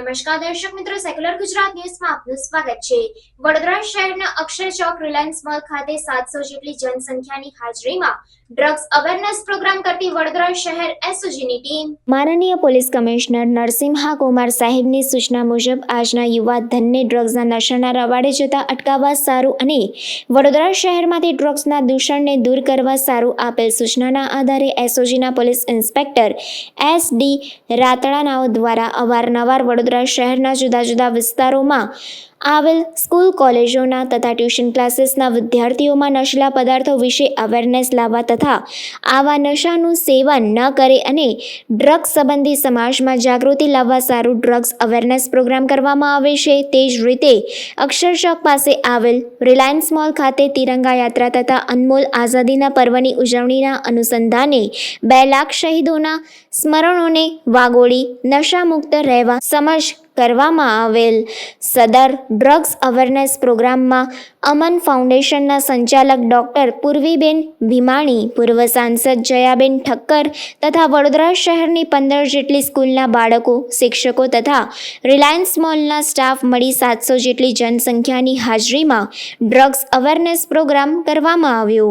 નમસ્કાર દર્શક મિત્રો સેક્યુલર ગુજરાત ન્યૂઝમાં આપનું સ્વાગત છે. વડોદરા શહેરના અક્ષર ચોક રિલાયન્સ મોલ ખાતે સાતસો જેટલી જનસંખ્યાની હાજરીમાં ડ્રગ્સ અવેરનેસ પ્રોગ્રામ કરતી વડોદરા શહેર એસઓજીની ટીમ. માનનીય પોલીસ કમિશનર નરસિંહા કુમાર સાહેબની સૂચના મુજબ, આજના યુવા ધનને ડ્રગ્સના નશાના રવાડે જતા અટકાવવા સારું અને વડોદરા શહેરમાંથી ડ્રગ્સના દૂષણને દૂર કરવા સારું આપેલ સૂચનાના આધારે એસઓજીના પોલીસ ઇન્સ્પેક્ટર એસ ડી રાતડાનાઓ દ્વારા અવારનવાર વડોદરા શહેરના જુદા જુદા વિસ્તારોમાં આવેલ સ્કૂલ કોલેજોના તથા ટ્યુશન ક્લાસીસના વિદ્યાર્થીઓમાં નશીલા પદાર્થો વિશે અવેરનેસ લાવવા તથા આવા નશાનું સેવન ન કરે અને ડ્રગ્સ સંબંધી સમાજમાં જાગૃતિ લાવવા સારું ડ્રગ્સ અવેરનેસ પ્રોગ્રામ કરવામાં આવે છે. તે જ રીતે અક્ષર ચોક પાસે આવેલ રિલાયન્સ મોલ ખાતે તિરંગા યાત્રા તથા અનમોલ આઝાદીના પર્વની ઉજવણીના અનુસંધાને બે લાખ શહીદોના સ્મરણોને વાગોળી નશામુક્ત રહેવા સમજ કરવામાં આવેલ સદર ડ્રગ્સ અવેરનેસ પ્રોગ્રામમાં અમન ફાઉન્ડેશનના સંચાલક ડૉક્ટર પૂર્વીબેન ભીમાણી, પૂર્વ સાંસદ જયાબેન ઠક્કર તથા વડોદરા શહેરની પંદર જેટલી સ્કૂલના બાળકો, શિક્ષકો તથા રિલાયન્સ મોલના સ્ટાફ મળી સાતસો જેટલી જનસંખ્યાની હાજરીમાં ડ્રગ્સ અવેરનેસ પ્રોગ્રામ કરવામાં આવ્યો.